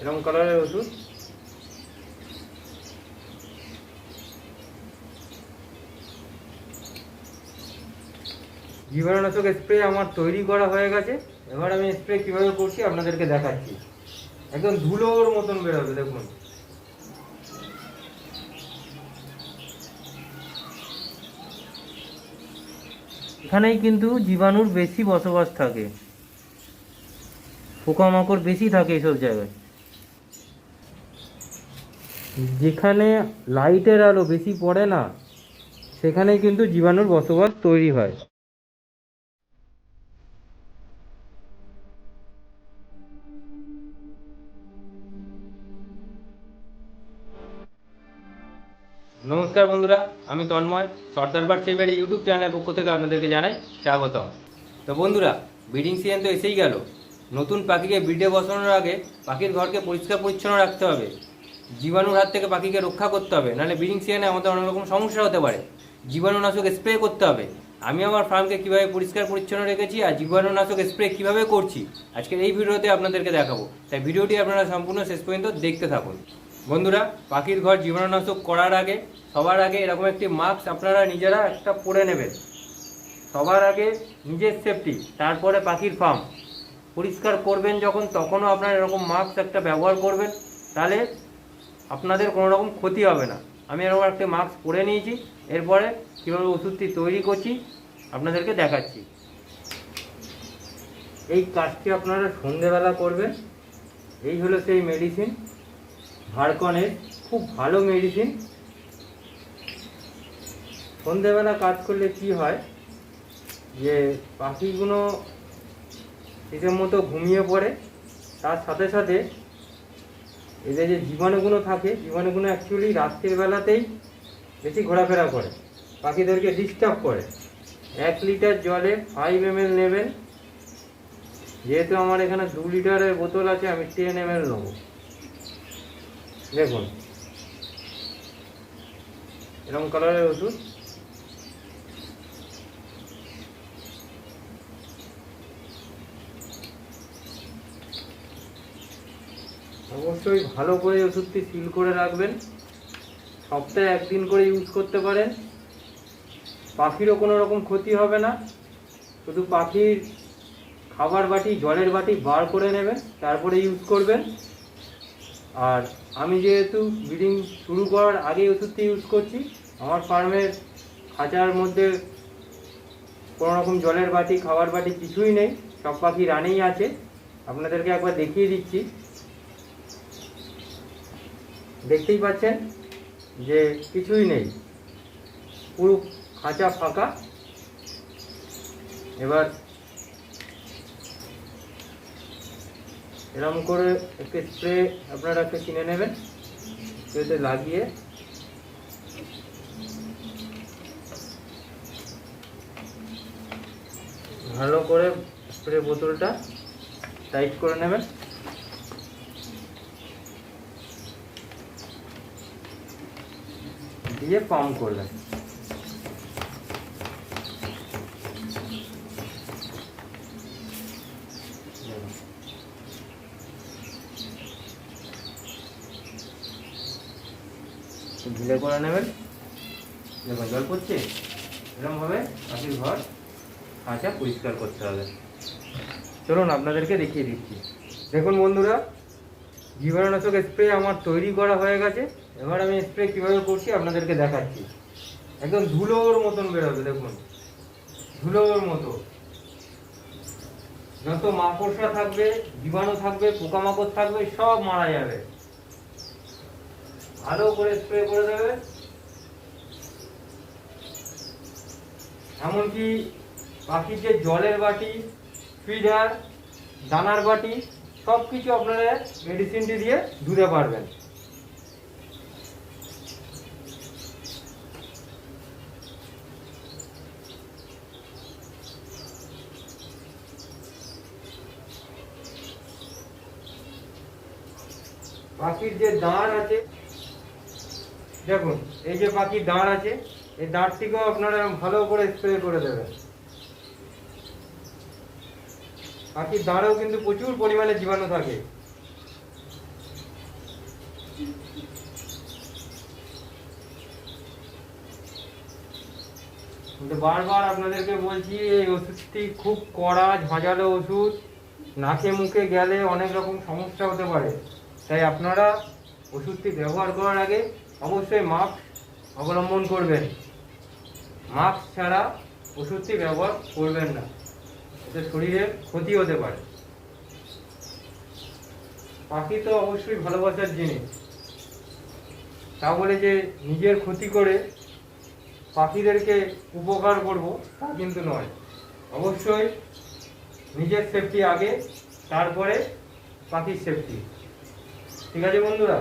এরকম কালারের ওষুধ? জীবাণুনাশক স্প্রে আমার তৈরি করা হয়ে গেছে। এবার আমি স্প্রে কীভাবে করছি আপনাদেরকে দেখাচ্ছি। একদম ধুলোর মতন বেরোবে, দেখুন। এখানেই কিন্তু জীবাণুর বেশি বসবাস থাকে। পোকামাকড় বেশি থাকে এইসব জায়গায়। যেখানে লাইটের আলো বেশি পড়ে না, সেখানে কিন্তু জীবাণুর বসবাস তৈরি হয়। নমস্কার বন্ধুরা, আমি তন্ময় সর্দারবার বাট ইউটিউব চ্যানেলের পক্ষ থেকে আপনাদেরকে জানাই স্বাগত তো বন্ধুরা, ব্রিডিং সিজন তো এসেই গেল। নতুন পাখিকে ব্রিডে বসানোর আগে পাখির ঘরকে পরিষ্কার পরিচ্ছন্ন রাখতে হবে। জীবাণুর হাত থেকে পাখিকে রক্ষা করতে হবে। নাহলে ব্রিডিং সিজনে আমাদের অনেক রকম সমস্যা হতে পারে। জীবাণুনাশক স্প্রে করতে হবে। আমি আমার ফার্মকে কীভাবে পরিষ্কার পরিচ্ছন্ন রেখেছি আর জীবাণুনাশক স্প্রে কীভাবে করছি, আজকের এই ভিডিওতে আপনাদেরকে দেখাবো। তাই ভিডিওটি আপনারা সম্পূর্ণ শেষ পর্যন্ত দেখতে থাকুন। বন্ধুরা, পাখির ঘর জীবাণুনাশক করার আগে, সবার আগে এরকম একটি মাস্ক আপনারা নিজেরা একটা পরে নেবেন। সবার আগে নিজের সেফটি, তারপরে পাখির ফার্ম। পরিষ্কার করবেন যখন, তখনও আপনারা এরকম মাস্ক একটা ব্যবহার করবেন। তাহলে আপনাদের কোনো রকম ক্ষতি হবে না। আমি এরকম একটা মাস্ক পরে নিয়েছি, এরপরে কীভাবে ওষুধটি তৈরি করছি, আপনাদেরকে দেখাচ্ছি। এই কাজটি আপনারা সন্ধেবেলা করবেন। এই হলো সেই মেডিসিন ভারকনের খুব ভালো মেডিসিন সন্ধেবেলা কাজ করলে কি হয় যে, পাখিগুলো শীতের মতো ঘুমিয়ে পড়ে, তার সাথে সাথে এদের যে জীবাণুগুলো থাকে জীবাণুগুলো অ্যাকচুয়ালি রাত্রের বেলাতেই বেশি ঘোরাফেরা করে। পাখিদেরকে ডিস্টার্ব করে। এক লিটার জলে ফাইভ এম নেবেন। যেহেতু আমার এখানে দু লিটারের বোতল আছে, আমি টেন এম এল নেব। দেখুন। এরকম কালারের ওষুধ। অবশ্যই ভালো করে ওষুধটি সিল করে রাখবেন। সপ্তাহে একদিন করে ইউজ করতে পারেন। পাখিরও কোনো রকম ক্ষতি হবে না। শুধু পাখির খাবার বাটি, জলের বাটি বার করে নেবেন, তারপরে ইউজ করবেন। আর আমি যেহেতু ব্রিডিং শুরু করার আগেই ওষুধটি ইউজ করছি, আমার ফার্মের খাঁচার মধ্যে কোনো রকম জলের বাটি, খাবার বাটি কিছুই নেই। সব পাখি রানেই আছে। আপনাদেরকে একবার দেখিয়ে দিচ্ছি। দেখতেই পাচ্ছেন যে কিছুই নেই। পুরো খাঁচা ফাঁকা। এবার এরকম করে একটি স্প্রে আপনারা একটা কিনে নেবেন, স্প্রেতে লাগিয়ে। ভালো করে স্প্রে বোতলটা টাইট করে নেবেন। দিয়ে পাম্প করবেন ঢিলে করে নেবেন। দেখুন জল পড়ছে? এরকমভাবে পাখির ঘর খাঁচা পরিষ্কার করতে হবে। চলুন, আপনাদেরকে দেখিয়ে দিচ্ছি। দেখুন বন্ধুরা, জীবাণুনাশক স্প্রে আমার তৈরি করা হয়ে গেছে। এবার আমি স্প্রে কীভাবে করছি আপনাদেরকে দেখাচ্ছি। একদম ধুলোর মতন বেরোবে, দেখুন। ধুলোর মতো। যত মাকড়সা থাকবে, জীবাণু থাকবে, পোকামাকড় থাকবে, সব মারা যাবে। ভালো করে স্প্রে করে দেবে। এমনকি পাখির যে জলের বাটি, ফিডার, দানার বাটি সব কিছু আপনারা মেডিসিনটি দিয়ে ধুতে পারবেন। পাখির যে দাঁড় আছে, দেখুন, এই যে পাখির দাঁড় আছে, এই দাঁড়টিকেও আপনারা ভালো করে স্প্রে করে দেবেন। পাখির দাঁড়েও কিন্তু প্রচুর পরিমাণে জীবাণু থাকে। কিন্তু বারবার আপনাদেরকে বলছি, এই ওষুধটি খুব কড়া, ঝাঁঝালো ওষুধ, নাকে, মুখে গেলে অনেক রকম সমস্যা হতে পারে। তাই আপনারা ওষুধটি ব্যবহার করার আগে অবশ্যই মাস্ক অবলম্বন করবেন। মাস্ক ছাড়া ওষুধটি ব্যবহার করবেন না। এতে শরীরের ক্ষতি হতে পারে। পাখি তো অবশ্যই ভালোবাসার জিনিস। তা বলে যে নিজের ক্ষতি করে পাখিদেরকে উপকার করব তা কিন্তু নয়। অবশ্যই নিজের সেফটি আগে, তারপরে পাখির সেফটি ঠিক আছে বন্ধুরা?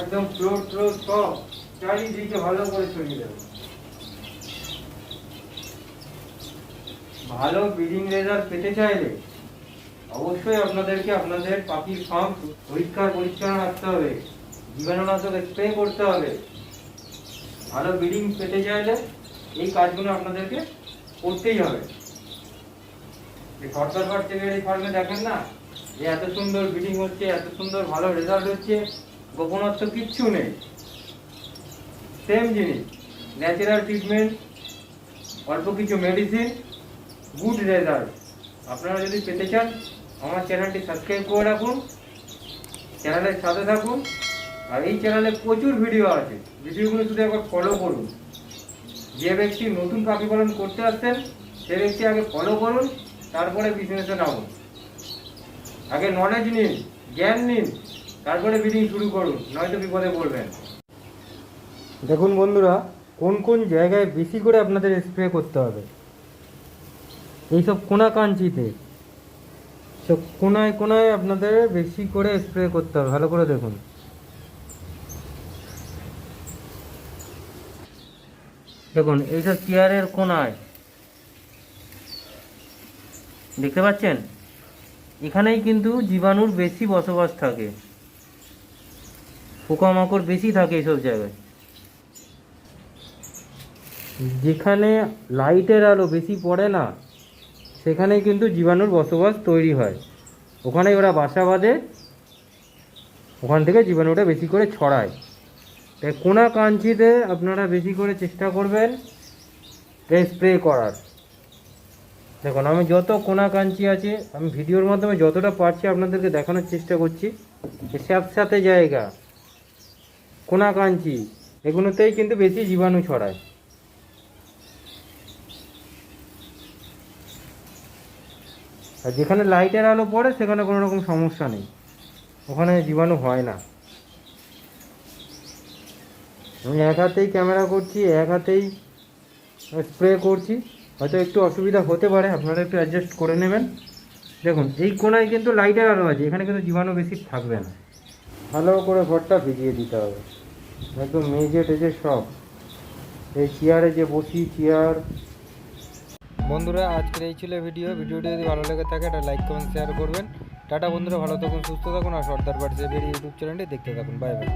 একদম ফ্লোর ফ্লোর সব চারিদিকে ভালো করে ছড়িয়ে দেবে। ভালো ব্রিডিং রেজাল্ট পেতে চাইলে অবশ্যই আপনাদেরকে আপনাদের পাখির ফার্ম পরিষ্কার পরিচ্ছন্ন রাখতে হবে, জীবাণুনাশক স্প্রে করতে হবে। ভালো ব্রিডিং পেতে চাইলে এই কাজগুলো আপনাদেরকে করতেই হবে। সরকার ঘর থেকে এই ফার্মে দেখেন না, যে এত সুন্দর ব্রিডিং হচ্ছে, এত সুন্দর ভালো রেজাল্ট হচ্ছে, গোপনত্ব কিচ্ছু নেই। সেম জিনিস ন্যাচারাল ট্রিটমেন্ট অল্প কিছু মেডিসিন গুড রেজাল্ট আপনারা যদি পেতে চান, আমার চ্যানেলটি সাবস্ক্রাইব করে রাখুন চ্যানেলের সাথে থাকুন, আর এই চ্যানেলে প্রচুর ভিডিও আছে। ভিডিওগুলো শুধু একবার ফলো করুন। যে ব্যক্তি নতুন পাখি পালন করতে আসছেন, সে ব্যক্তি আগে ফলো করুন, তারপরে বিজনেসে নামুন। আগে নলেজ নিন, জ্ঞান নিন, তারপরে ব্রিডিং শুরু করুন, নয়তো বিপদে পড়বেন। দেখুন বন্ধুরা, কোন কোন জায়গায় বেশি করে আপনাদের স্প্রে করতে হবে? এইসব কোনা কাঞ্চিতে সব কোনায় কোনায় আপনাদের বেশি করে স্প্রে করতে হবে, ভালো করে দেখুন। দেখুন এইসব চেয়ারের কোনায়। দেখতে পাচ্ছেন? এখানেই কিন্তু জীবাণুর বেশি বসবাস থাকে। পোকামাকড় বেশি থাকে এইসব জায়গায়। যেখানে লাইটের আলো বেশি পড়ে না সেখানে কিন্তু জীবাণুর বসবাস তৈরি হয়। ওখানে ওরা বাসা বাঁধে। ওখান থেকে জীবাণুটা বেশি করে ছড়ায়। তাই কোনা কাঞ্চিতে আপনারা বেশি করে চেষ্টা করবেন স্প্রে করার। দেখুন, আমি যত কোনা কাঞ্চি আছে, আমি ভিডিওর মাধ্যমে যতটা পারছি আপনাদেরকে দেখানোর চেষ্টা করছি। যে স্যাঁতস্যাঁতে জায়গা কোনা কাঞ্চি এগুলোতেই কিন্তু বেশি জীবাণু ছড়ায়। আর যেখানে লাইটের আলো পড়ে, সেখানে কোনো রকম সমস্যা নেই। ওখানে জীবাণু হয় না। আমি এক হাতেই ক্যামেরা করছি, এক হাতেই স্প্রে করছি। হয়তো একটু অসুবিধা হতে পারে, আপনারা একটু অ্যাডজাস্ট করে নেবেন। দেখুন, এই কোনায় কিন্তু লাইটের আলো আছে, এখানে কিন্তু জীবাণু বেশি থাকবে না। ভালো করে ঘরটা ভিজিয়ে দিতে হবে। একদম মেজে টেজে সব। এই চেয়ারে যে বসি চেয়ার বন্ধুরা, আজকের এই ছিল ভিডিও। ভিডিওটি যদি ভালো লেগে থাকে, একটা লাইক কমেন্ট শেয়ার করবেন। টাটা বন্ধুরা, ভালো থাকুন, সুস্থ থাকুন, আর সর্দার বাড়ি ইউটিউব চ্যানেলটি দেখতে থাকুন। Bye bye